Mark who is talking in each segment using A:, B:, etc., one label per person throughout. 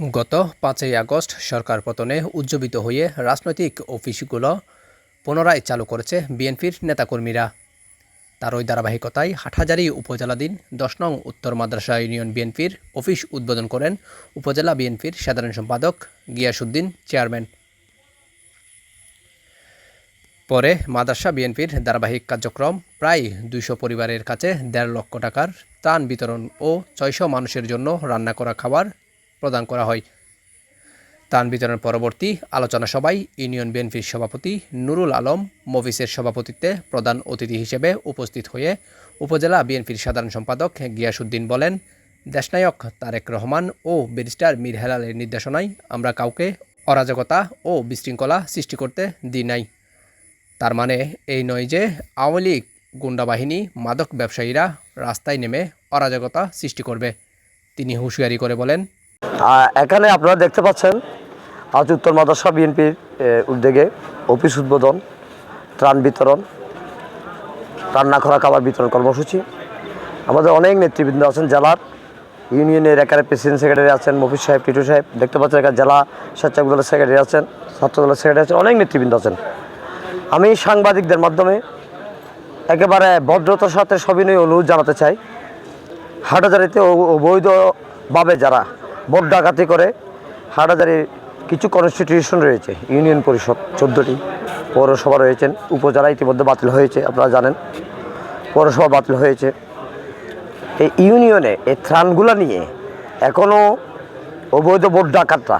A: গত পাঁচই আগস্ট সরকার পতনে উজ্জীবিত হয়ে রাজনৈতিক অফিসগুলো পুনরায় চালু করেছে বিএনপির নেতাকর্মীরা। তার ওই ধারাবাহিকতায় হাটহাজারী উপজেলাধীন দশ নং উত্তর মাদ্রাসা ইউনিয়ন বিএনপির অফিস উদ্বোধন করেন উপজেলা বিএনপির সাধারণ সম্পাদক গিয়াসুদ্দিন চেয়ারম্যান। পরে মাদ্রাসা বিএনপির ধারাবাহিক কার্যক্রম প্রায় দুইশো পরিবারের কাছে দেড় লক্ষ টাকার ত্রাণ বিতরণ ও ছয়শো মানুষের জন্য রান্না করা খাবার প্রদান করা হয়। তান বিতরণ পরবর্তী আলোচনা সভায় ইউনিয়ন বিএনপির সভাপতি নুরুল আলম মফিসের সভাপতিত্বে প্রধান অতিথি হিসেবে উপস্থিত হয়ে উপজেলা বিএনপির সাধারণ সম্পাদক গিয়াসুদ্দিন বলেন, দেশনায়ক তারেক রহমান ও ব্যারিস্টার মীর হেলালের নির্দেশনায় আমরা কাউকে অরাজকতা ও বিশৃঙ্খলা সৃষ্টি করতে দিই নাই। তার মানে এই নয় যে আওয়ামী লীগ, গুন্ডা বাহিনী, মাদক ব্যবসায়ীরা রাস্তায় নেমে অরাজকতা সৃষ্টি করবে। তিনি হুঁশিয়ারি করে বলেন
B: এখানে আপনারা দেখতে পাচ্ছেন আজ উত্তর মাদ্রাসা বিএনপির উদ্যোগে অফিস উদ্বোধন, ত্রাণ বিতরণ, রান্না করা, খাবার বিতরণ কর্মসূচি। আমাদের অনেক নেতৃবৃন্দ আছেন জেলার ইউনিয়নের একারে প্রেসিডেন্ট সেক্রেটারি আছেন, মফিজ সাহেব টিটু সাহেব, দেখতে পাচ্ছেন এখানে জেলা স্বেচ্ছাসেবক দলের সেক্রেটারি আছেন ছাত্র দলের সেক্রেটারি আছেন, অনেক নেতৃবৃন্দ আছেন। আমি সাংবাদিকদের মাধ্যমে একেবারে ভদ্রতার সাথে সবিনয় অনুরোধ জানাতে চাই। হাটাজারিতে অবৈধভাবে যারা ভোট ডাকাতি করে হাটাজারির কিছু কনস্টিটিউশন রয়েছে ইউনিয়ন পরিষদ চোদ্দোটি পৌরসভা রয়েছেন উপজেলা ইতিমধ্যে বাতিল হয়েছে আপনারা জানেন। পৌরসভা বাতিল হয়েছে। এই ইউনিয়নে এই ত্রাণগুলো নিয়ে এখনও অবৈধ ভোট ডাকাতরা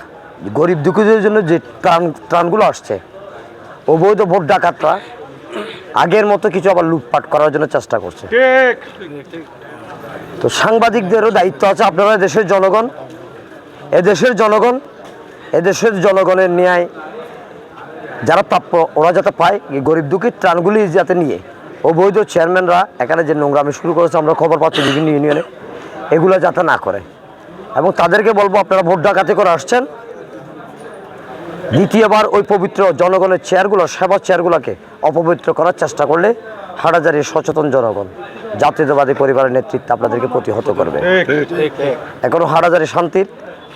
B: গরিব দুঃখীদের জন্য যে ত্রাণ ত্রাণগুলো আসছে অবৈধ ভোট ডাকাতরা আগের মতো কিছু আবার লুটপাট করার জন্য চেষ্টা করছে। তো সাংবাদিকদেরও দায়িত্ব আছে আপনারা দেশের জনগণ এদেশের জনগণ এদেশের জনগণের ন্যায় যারা প্রাপ্য ওরা যাতে পায় গরিব দুঃখীর ত্রাণগুলি যাতে নিয়ে। অবৈধ চেয়ারম্যানরা এখানে যে নোংরামি শুরু করেছে আমরা খবর পাচ্ছি বিভিন্ন ইউনিয়নে এগুলো যাতে না করে। এবং তাদেরকে বলব আপনারা ভোট ডাকাতি করে আসছেন। দ্বিতীয়বার ওই পবিত্র জনগণের চেয়ারগুলো সেবা চেয়ারগুলোকে অপবিত্র করার চেষ্টা করলে হাটাজারির সচেতন জনগণ জাতীয়তাবাদী পরিবারের নেতৃত্বে আপনাদেরকে প্রতিহত করবে। এখনও হাটাজারি শান্তির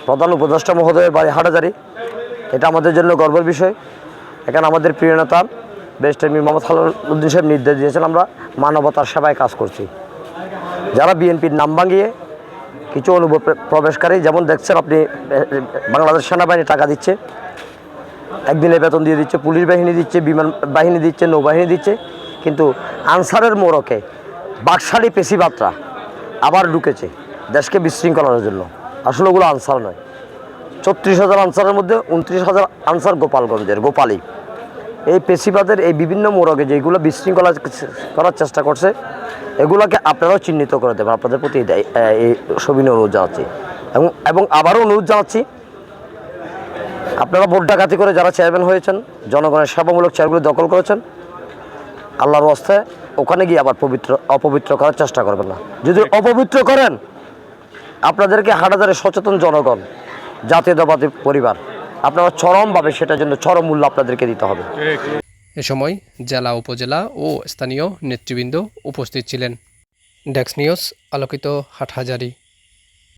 B: প্রধান উপদেষ্টা মহোদয়ের বাড়ি হাটাজারি। এটা আমাদের জন্য গর্বের বিষয়। এখানে আমাদের প্রিয় নেতা বেস্টার মীর মোহাম্মদ খালুদ্দিন সাহেব নির্দেশ দিয়েছেন আমরা মানবতার সেবায় কাজ করছি। যারা বিএনপির নাম ভাঙিয়ে কিছু অনুভব প্রবেশকারী, যেমন দেখছেন আপনি, বাংলাদেশ সেনাবাহিনী টাকা দিচ্ছে, একদিনে বেতন দিয়ে দিচ্ছে, পুলিশ বাহিনী দিচ্ছে, বিমান বাহিনী দিচ্ছে, নৌবাহিনী দিচ্ছে, কিন্তু আনসারের মোড়কে বাকশালী পেশিবাত্রা আবার ঢুকেছে দেশকে বিশৃঙ্খলার জন্য। আসলে ওগুলো আনসার নয়। ছত্রিশ হাজার আনসারের মধ্যে উনত্রিশ হাজার আনসার গোপালগঞ্জের গোপালী এই পেশিবাদের এই বিভিন্ন মোড়কে যেগুলো বিশৃঙ্খলা করার চেষ্টা করছে এগুলোকে আপনারাও চিহ্নিত করে দেবেন আপনাদের প্রতি এই সবিনয় অনুরোধ জানাচ্ছি। এবং এবং আবারও অনুরোধ জানাচ্ছি আপনারা ভোট ডাকাতি করে যারা চেয়ারম্যান হয়েছেন জনগণের সেবামূলক চেয়ারগুলো দখল করেছেন আল্লাহর অস্তে ওখানে গিয়ে আবার পবিত্র অপবিত্র করার চেষ্টা করবেন না। যদি অপবিত্র করেন আপনাদেরকে হাটাজারে সচেতন জনগণ, জাতীয়তাবাদী পরিবার। আপনারা চরমভাবে সেটার জন্য চরম মূল্য আপনাদেরকে দিতে হবে।
A: এ সময় জেলা উপজেলা ও স্থানীয় নেতৃবৃন্দ উপস্থিত ছিলেন। ডেক্স নিউজ, আলোকিত হাটহাজারি।